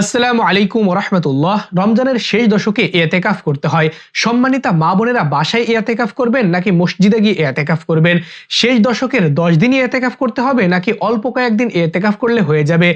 আসসালামু আলাইকুম রহমতুল্লাহ রমজানের শেষ দশকে এতেকাফ করতে হয়। সম্মানিতা মা বোনেরা বাসায় এতেকাফ করবেন নাকি মসজিদে গিয়ে এতেকাফ করবেন? শেষ দশকের দশ দিনই এতেকাফ করতে হবে নাকি অল্প কয়েকদিন এতেকাফ করলে হয়ে যাবে?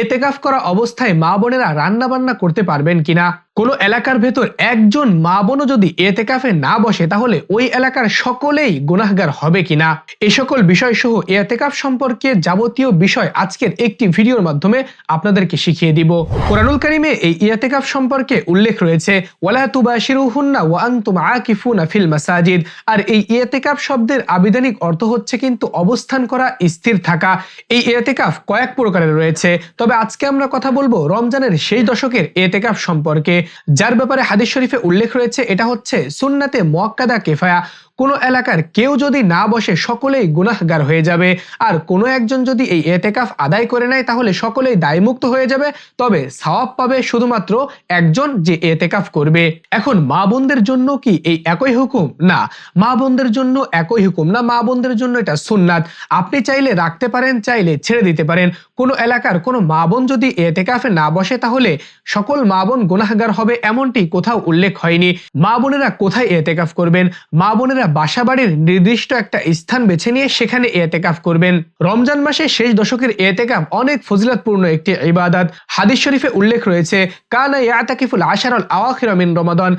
এতেকাফ করা অবস্থায় মা বোনেরা রান্না বান্না করতে পারবেন কিনা? কোনো এলাকার ভেতর একজন মা বোনও যদি এতেকাফে না বসে, তাহলে ওই এলাকার সকলেই গুনাহগার হবে কিনা? এই সকল বিষয় সহ এতেকাফ সম্পর্কে যাবতীয় বিষয় আজকের একটি ভিডিওর মাধ্যমে আপনাদেরকে শিখিয়ে দিব। কোরআনুল কারিমে এই ইয়াতেকাফ সম্পর্কে উল্লেখ রয়েছে, ওয়ালা তুবাশিরুহুন্না ওয়া আনতুম আকিফুনা ফিল মাসাজিদ। আর এই ইয়াতেকাফ শব্দের আবিধানিক অর্থ হচ্ছে কিন্তু অবস্থান করা, স্থির থাকা। এই ইয়াতেকাফ কয়েক প্রকারের রয়েছে, তবে আজকে আমরা কথা বলব রমজানের সেই দশকের এতেকাফ সম্পর্কে। যার ব্যাপারে হাদিস শরীফে উল্লেখ রয়েছে এটা হচ্ছে সুন্নাতে মোয়াক্কাদা কেফায়া। কোনো এলাকার কেউ যদি না বসে সকলেই গুনাহগার হয়ে যাবে। আর কোনো একজন যদি এই এতেকাফ আদায় করে নেয়, তাহলে সকলেই দায়মুক্ত হয়ে যাবে। তবে সওয়াব পাবে শুধুমাত্র একজন যে এতেকাফ করবে। এখন মা বোনদের জন্য কি এই একই হুকুম? না, মা বোনদের জন্য একই হুকুম না, মা বোনদের জন্য এটা সুন্নাত। আপনি চাইলে রাখতে পারেন, চাইলে ছেড়ে দিতে পারেন। কোনো এলাকার কোনো মা বোন যদি এতেকাফে না বসে, তাহলে সকল মা বোন গুনাহগার হবে এমনটি কোথাও উল্লেখ হয়নি। মা বোনেরা কোথায় এতেকাফ করবেন? মা বোনেরা বাসা বাড়ির নির্দিষ্ট একটা স্থান বেছে নিয়ে সেখানে এতেকাফ করবেন। রমজান মাসে শেষ দশকের এতেকাফ অনেক ফজিলতপূর্ণ একটি ইবাদত। হাদিস শরীফে উল্লেখ রয়েছে, কানা ইয়াতাকিফুল আশারুল আওয়াখির মিন রমাদান।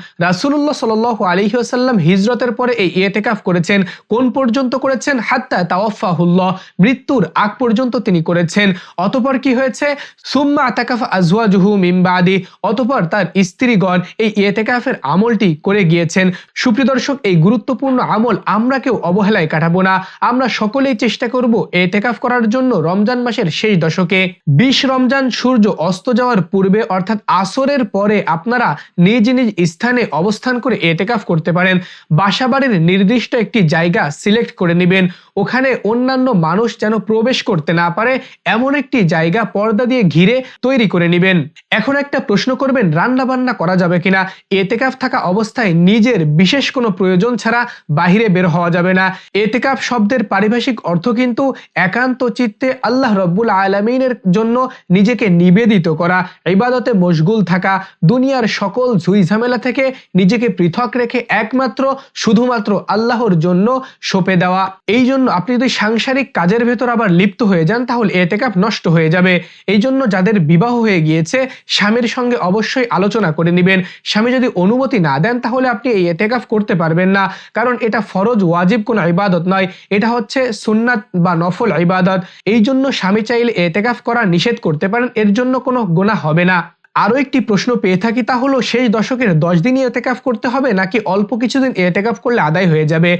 হিজরতের পরে এই এতেকাফ করেছেন। কোন পর্যন্ত করেছেন? হাত্তা তাওয়াফাহুল্লাহ মৃত্যুর আগ পর্যন্ত তিনি করেছেন। অতপর কি হয়েছে? সুম্মা আতাকাফ আজওয়াজুহু মিন বাদি। অতপর তার স্ত্রীগণ এই এতেকাফের আমলটি করে গিয়েছেন। সুপ্রিয় দর্শক, এই গুরুত্বপূর্ণ আমল আমরা কেউ অবহেলায় কাটাবো না। আমরা সকলেই চেষ্টা করব এ এতেকাফ করার জন্য রমজান মাসের শেষ দশকে। বিশ রমজান সূর্য অস্ত যাওয়ার পূর্বে অর্থাৎ আসরের পরে আপনারা নিজ নিজ স্থানে অবস্থান করে এ এতেকাফ করতে পারেন। বাসাবাড়ির নির্দিষ্ট একটি জায়গা সিলেক্ট করে নেবেন। ওখানে অন্যান্য মানুষ যেন প্রবেশ করতে না পারে, এমন একটি জায়গা পর্দা দিয়ে ঘিরে তৈরি করে নেবেন। এখন একটা প্রশ্ন করবেন রান্না বান্না করা যাবে কিনা? এতেকাফ থাকা অবস্থায় নিজের বিশেষ কোনো প্রয়োজন ছাড়া বাহিরে বের হওয়া যাবে না। এতেকাফ শব্দের পারিভাষিক অর্থ কিন্তু একান্ত চিত্তে আল্লাহ রব্বুল আলমিনের জন্য নিজেকে নিবেদিত করা, ইবাদতে মশগুল থাকা, দুনিয়ার সকল ঝুই ঝামেলা থেকে নিজেকে পৃথক রেখে একমাত্র, শুধুমাত্র আল্লাহর জন্য সঁপে দেওয়া। এই জন্য আপনি যদি সাংসারিক কাজের ভেতর আবার লিপ্ত হয়ে যান, তাহলে এতেকাফ নষ্ট হয়ে যাবে। এই জন্য যাদের বিবাহ হয়ে গিয়েছে, স্বামীর সঙ্গে অবশ্যই আলোচনা করে নেবেন। স্বামী যদি অনুমতি না দেন, তাহলে আপনি এই এতেকাফ করতে পারবেন না। কারণ এটা ফরজ, ওয়াজিব কোনো ইবাদত নয়। এটা হচ্ছে সুন্নাত বা নফল ইবাদত। এই জন্য স্বামী চাইলে এতেকাফ করা নিষেধ করতে পারেন। এর জন্য কোনো গোনা হবে না। আরও একটি প্রশ্ন পেয়ে থাকি তা হলো, শেষ দশকের দশ দিনই এতেকাফ করতে হবে নাকি অল্প কিছুদিন এতেকাফ করলে আদায় হয়ে যাবে?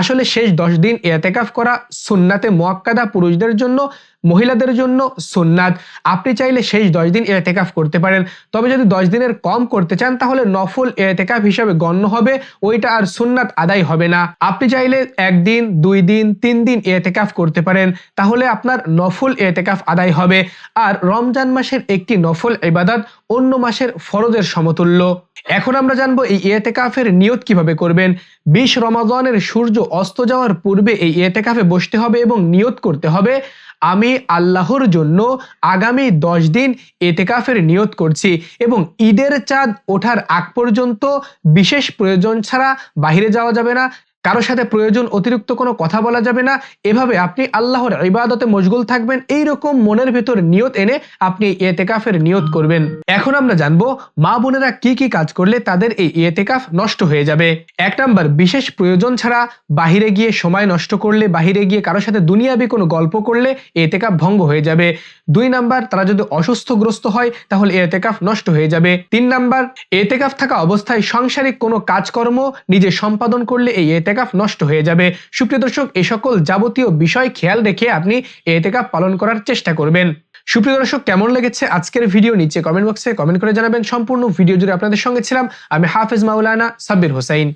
আসলে শেষ দশ দিন এতেকাফ করা সুন্নাতে মোয়াক্কাদা পুরুষদের জন্য, মহিলাদের জন্য সুন্নাত। আপনি চাইলে শেষ দশ দিন এতেকাফ করতে পারেন। তবে যদি দশ দিনের কম করতে চান, তাহলে নফল এতেকাফ হিসাবে গণ্য হবে, ওইটা আর সুন্নাত আদায় হবে না। আপনি চাইলে একদিন, দুই দিন, তিন দিন এতেকাফ করতে পারেন, তাহলে আপনার নফল এতেকাফ আদায় হবে। আর রমজান মাসের একটি নফল ইবাদত অন্য মাসের ফরজের সমতুল্য। এখন আমরা জানব এই এতেকাফের নিয়ত কীভাবে করবেন। বিশ রমাজানের সূর্য অস্ত যাওয়ার পূর্বে এই এতেকাফে বসতে হবে এবং নিয়ত করতে হবে, আমি আল্লাহর জন্য আগামী দশ দিন এতেকাফের নিয়ত করছি এবং ঈদের চাঁদ ওঠার আগ পর্যন্ত বিশেষ প্রয়োজন ছাড়া বাহিরে যাওয়া যাবে না। কারোর সাথে প্রয়োজন অতিরিক্ত কোনো কথা বলা যাবে না। এভাবে আপনি আল্লাহর ইবাদতে মশগুল থাকবেন। এই রকম মনের ভেতর নিয়ত এনে আপনি এতেকাফের নিয়ত করবেন। এখন আমরা জানব, মা বোনেরা কি কি কাজ করলে তাদের এই এতেকাফ নষ্ট হয়ে যাবে। এক নাম্বার, বিশেষ প্রয়োজন ছাড়া বাহিরে গিয়ে সময় নষ্ট করলে, বাহিরে গিয়ে কারোর সাথে দুনিয়াবি কোনো গল্প করলে এতেকাফ ভঙ্গ হয়ে যাবে। দুই নাম্বার, তারা যদি অসুস্থগ্রস্ত হয়, তাহলে এতেকাফ নষ্ট হয়ে যাবে। তিন নাম্বার, এতেকাফ থাকা অবস্থায় সাংসারিক কোনো কাজকর্ম নিজে সম্পাদন করলে এই এতেকাফ নষ্ট হয়ে যাবে। সুপ্রিয় দর্শক, এ সকল যাবতীয় বিষয় খেয়াল রেখে আপনি এতেকাফ পালন করার চেষ্টা করবেন। সুপ্রিয় দর্শক, কেমন লেগেছে আজকের ভিডিও? নিচে কমেন্ট বক্সে কমেন্ট করে জানাবেন। সম্পূর্ণ ভিডিও জুড়ে আপনাদের সঙ্গে ছিলাম আমি হাফেজ মাওলানা সাব্বির হোসাইন।